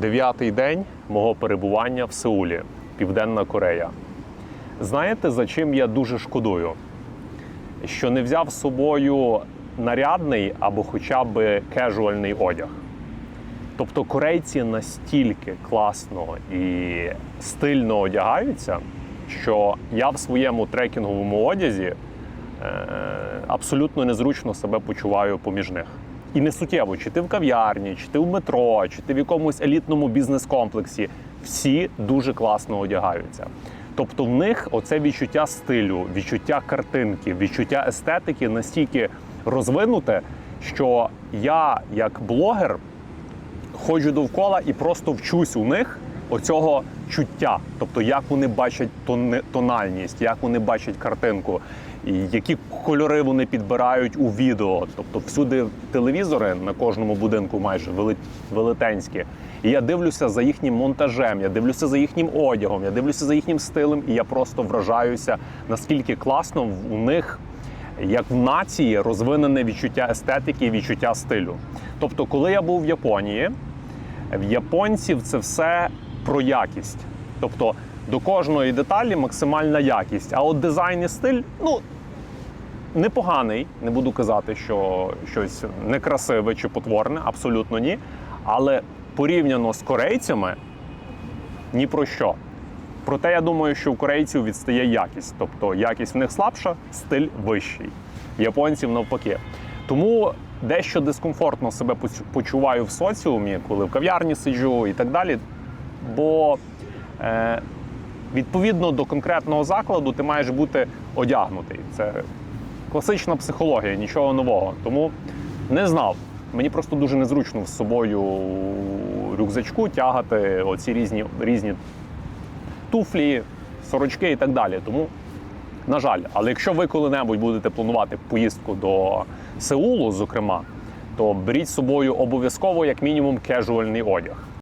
Дев'ятий день мого перебування в Сеулі, Південна Корея. Знаєте, за чим я дуже шкодую? Що не взяв з собою нарядний або хоча б кежуальний одяг. Тобто корейці настільки класно і стильно одягаються, що я в своєму трекінговому одязі е, абсолютно незручно себе почуваю поміж них. І не суттєво, чи ти в кав'ярні, чи ти в метро, чи ти в якомусь елітному бізнес-комплексі, всі дуже класно одягаються. Тобто в них оце відчуття стилю, відчуття картинки, відчуття естетики настільки розвинуте, що я, як блогер, ходжу довкола і просто вчусь у них оцього чуття. Тобто, як вони бачать тональність, як вони бачать картинку, і які кольори вони підбирають у відео. Тобто, всюди телевізори на кожному будинку майже велетенські. І я дивлюся за їхнім монтажем, я дивлюся за їхнім одягом, я дивлюся за їхнім стилем, і я просто вражаюся, наскільки класно у них як в нації розвинене відчуття естетики відчуття стилю. Тобто, коли я був в Японії, в японців це все про якість. Тобто до кожної деталі максимальна якість. А от дизайн і стиль, ну. Непоганий, не буду казати, що щось некрасиве чи потворне, абсолютно ні. Але порівняно з корейцями ні про що. Проте я думаю, що у корейців відстає якість, тобто якість в них слабша, стиль вищий. Японців навпаки. Тому дещо дискомфортно себе почуваю в соціумі, коли в кав'ярні сиджу і так далі. Бо е, відповідно до конкретного закладу ти маєш бути одягнутий. Це класична психологія, нічого нового. Тому не знав. Мені просто дуже незручно з собою рюкзачку тягати оці різні, різні туфлі, сорочки і так далі. Тому, на жаль, але якщо ви коли-небудь будете планувати поїздку до Сеулу, зокрема, то беріть з собою обов'язково як мінімум кежуальний одяг.